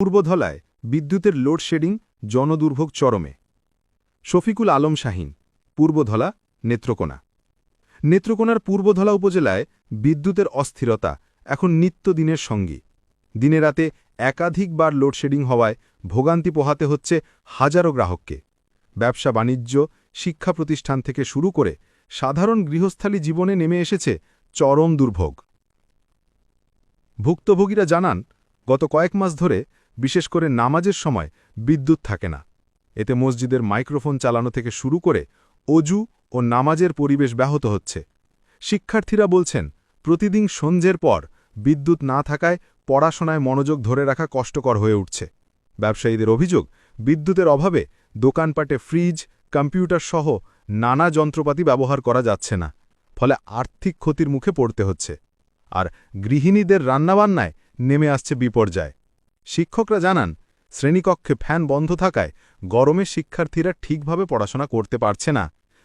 পূর্বধলায় বিদ্যুতের লোডশেডিং জনদুর্ভোগ চরমে। শফিকুল আলম শাহিন, পূর্বধলা, নেত্রকোনা। নেত্রকোনার পূর্বধলা উপজেলায় বিদ্যুতের অস্থিরতা এখন নিত্যদিনের সঙ্গী। দিনে রাতে একাধিকবার লোডশেডিং হওয়ায় ভোগান্তি পোহাতে হচ্ছে হাজারো গ্রাহককে। ব্যবসা বাণিজ্য, শিক্ষা প্রতিষ্ঠান থেকে শুরু করে সাধারণ গৃহস্থালী জীবনে নেমে এসেছে চরম দুর্ভোগ। ভুক্তভোগীরা জানান, গত কয়েক মাস ধরে বিশেষ করে নামাজের সময় বিদ্যুৎ থাকে না। এতে মসজিদের মাইক্রোফোন চালানো থেকে শুরু করে অজু ও নামাজের পরিবেশ ব্যাহত হচ্ছে। শিক্ষার্থীরা বলছেন, প্রতিদিন সন্ধ্যের পর বিদ্যুৎ না থাকায় পড়াশোনায় মনোযোগ ধরে রাখা কষ্টকর হয়ে উঠছে। ব্যবসায়ীদের অভিযোগ, বিদ্যুতের অভাবে দোকানপাটে ফ্রিজ, কম্পিউটার সহ নানা যন্ত্রপাতি ব্যবহার করা যাচ্ছে না, ফলে আর্থিক ক্ষতির মুখে পড়তে হচ্ছে। আর গৃহিণীদের রান্নাবান্নায় নেমে আসছে বিপর্যয়। শিক্ষকরা জানান, শ্রেণীকক্ষে ফ্যান বন্ধ থাকায় গরমে শিক্ষার্থীরা ঠিকভাবে পড়াশোনা করতে পারছে না।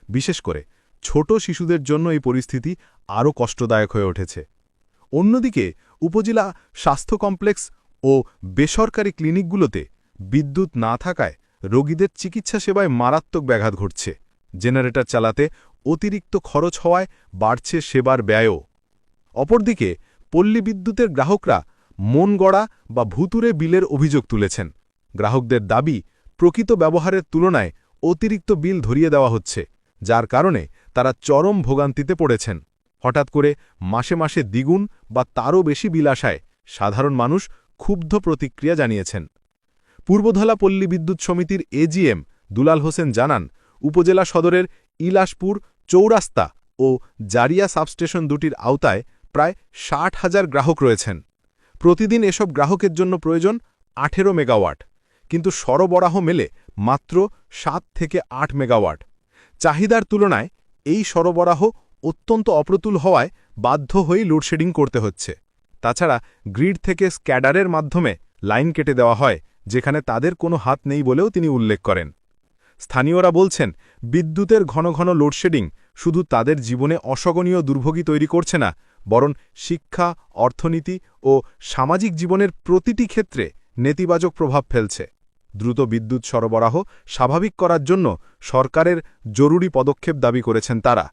বিশেষ করে, ছোট শিশুদের জন্য এই পরিস্থিতি আরও কষ্টদায়ক হয়ে উঠেছে। অন্যদিকে, উপজেলা স্বাস্থ্য কমপ্লেক্স ও বেসরকারি ক্লিনিকগুলোতে বিদ্যুৎ না থাকায় রোগীদের চিকিৎসা সেবায় মারাত্মক ব্যাঘাত ঘটছে। জেনারেটর চালাতে অতিরিক্ত খরচ হওয়ায় বাড়ছে সেবার ব্যয়ও। অপরদিকে, পল্লী বিদ্যুতের গ্রাহকরা মন গড়া বা ভুতুরে বিলের অভিযোগ তুলেছেন। গ্রাহকদের দাবি, প্রকৃত ব্যবহারের তুলনায় অতিরিক্ত বিল ধরিয়ে দেওয়া হচ্ছে, যার কারণে তারা চরম ভোগান্তিতে পড়েছেন। হঠাৎ করে মাসে মাসে দ্বিগুণ বা তারও বেশি বিল আসায় সাধারণ মানুষ ক্ষুব্ধ প্রতিক্রিয়া জানিয়েছেন। পূর্বধলা পল্লী বিদ্যুৎ সমিতির এজিএম দুলাল হোসেন জানান, উপজেলা সদরের ইলাসপুর, চৌরাস্তা ও জারিয়া সাবস্টেশন দুটির আওতায় প্রায় ষাট হাজার গ্রাহক রয়েছেন। প্রতিদিন এসব গ্রাহকের জন্য প্রয়োজন আঠেরো মেগাওয়াট, কিন্তু সরবরাহ মেলে মাত্র সাত থেকে আট মেগাওয়াট। চাহিদার তুলনায় এই সরবরাহ অত্যন্ত অপ্রতুল হওয়ায় বাধ্য হয়েই লোডশেডিং করতে হচ্ছে। তাছাড়া গ্রিড থেকে স্ক্যাডারের মাধ্যমে লাইন কেটে দেওয়া হয়, যেখানে তাদের কোনো হাত নেই বলেও তিনি উল্লেখ করেন। স্থানীয়রা বলছেন, বিদ্যুতের ঘন ঘন লোডশেডিং শুধু তাদের জীবনে অসগণীয় দুর্ভোগী তৈরি করছে না বরং শিক্ষা, অর্থনীতি ও সামাজিক জীবনের প্রতিটি ক্ষেত্রে নেতিবাচক প্রভাব ফেলছে। দ্রুত বিদ্যুৎ সরবরাহ স্বাভাবিক করার জন্য সরকারের জরুরি পদক্ষেপ দাবি করেছেন তারা।